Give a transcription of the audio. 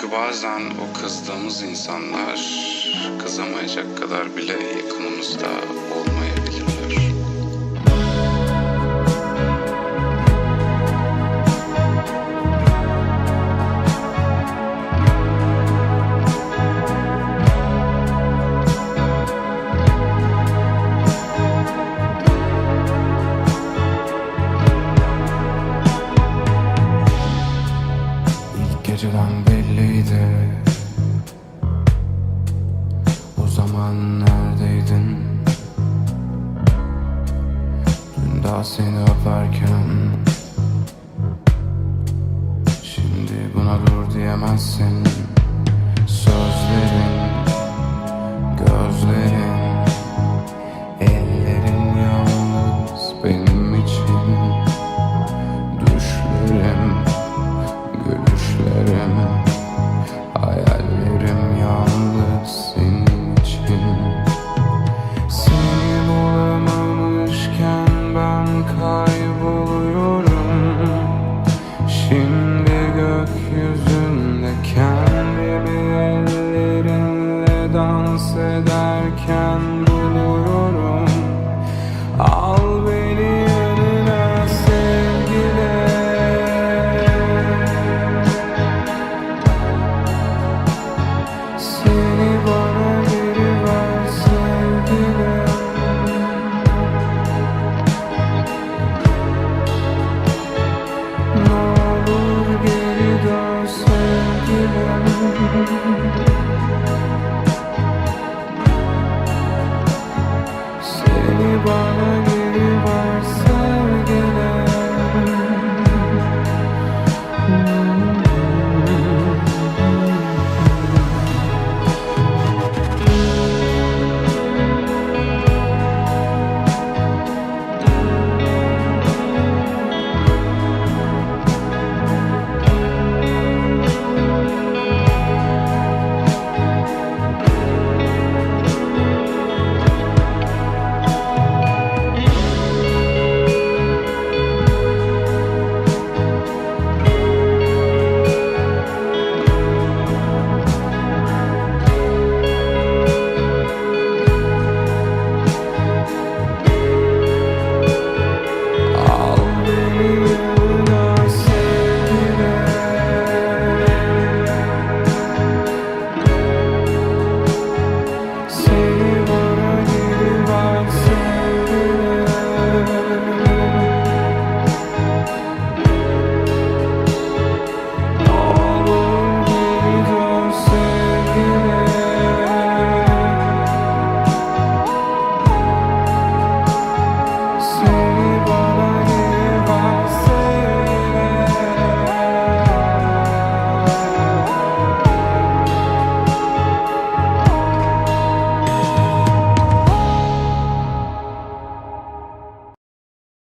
Çünkü bazen o kızdığımız insanlar kızamayacak kadar bile yakınımızda olmayabilirler. İlk geceden daha seni öperken. Şimdi buna dur diyemezsin. Sözlerin Gözlerin heaven